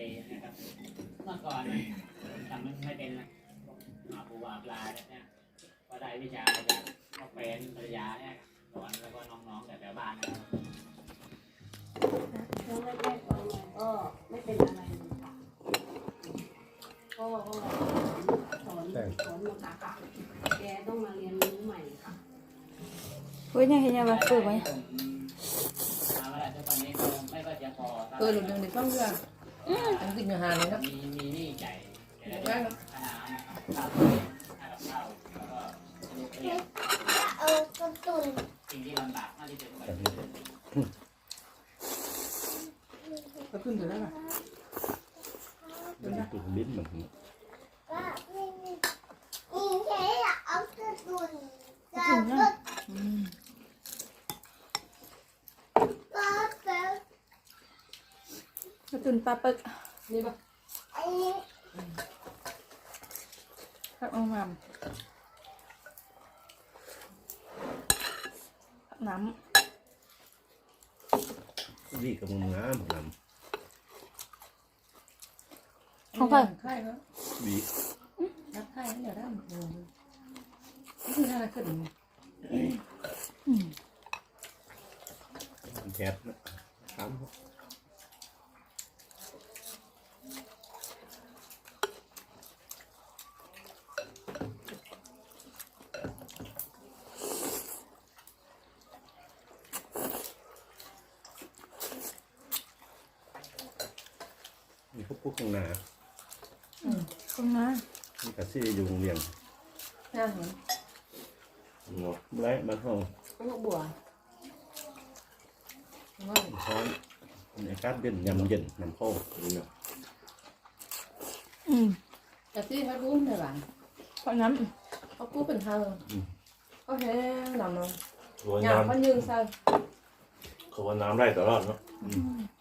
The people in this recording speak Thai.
เลนะครับ เมื่อก่อนทำไม่เป็นนะอาปูอาปลาเนี่ยก็ได้วิชาจากพ่อเป็นภรรยาเนี่ยสอนแล้วก็น้องๆแต่แถวบ้านนะครับช่วงแรกๆตอนใหม่ก็ไม่เป็นอะไรเลยค่ะก็ก็สอนสอนมาค่ะแกต้องมาเรียนรู้ใหม่ค่ะเฮ้ยยังเห็นยังมาฝึกไหมมาเวลาทุกวันนี้ก็ไม่ก็จะพอเออหลุดหนึ่งในต้องเรื่อ อันกินอาหารเลยนะมีมีนี่ใหญ่แต่ได้ละเนาะข้วข้าวข้าวแล้วก็เรียนเอากระตุนสิ่งที่ลำบากมากที่สุดก็แบบคือนี้ก็ขึ้นถึงแล้วป่ะตุ่นลิ้นเหมือนกันว่าไม่มีมีแค่เอากระตุนจะม ก็เป็น กระตุนปลาปึกนี่ป่ะไอ้นี้ผักอมมามผักน้นี่กับมึงงามนำของเพิ่นไข่แล้วำวีรับไข่แล้วเดี๋ยวได้หมดเลยนี่คืออะไรขึ้นอืมแคทนะครั บนี่เขาพูดข้างหน้าของน้านี่กะซี่อยู่โรงเรียนน่าเห็นเนาะไล่บ้านห้องลูกบัวว่าซ้อนอากาศเย็นยำเย็นน้ำเข้านี่เนาะอืมแต่ที่เขารู้ในหลังผักน้เขากู้เป็นเธอเขาแห้งหลังเนาะหัวหยาบน้ำเขายืนใส่เขาว่าน้ำไล่ตลอดเนาะำ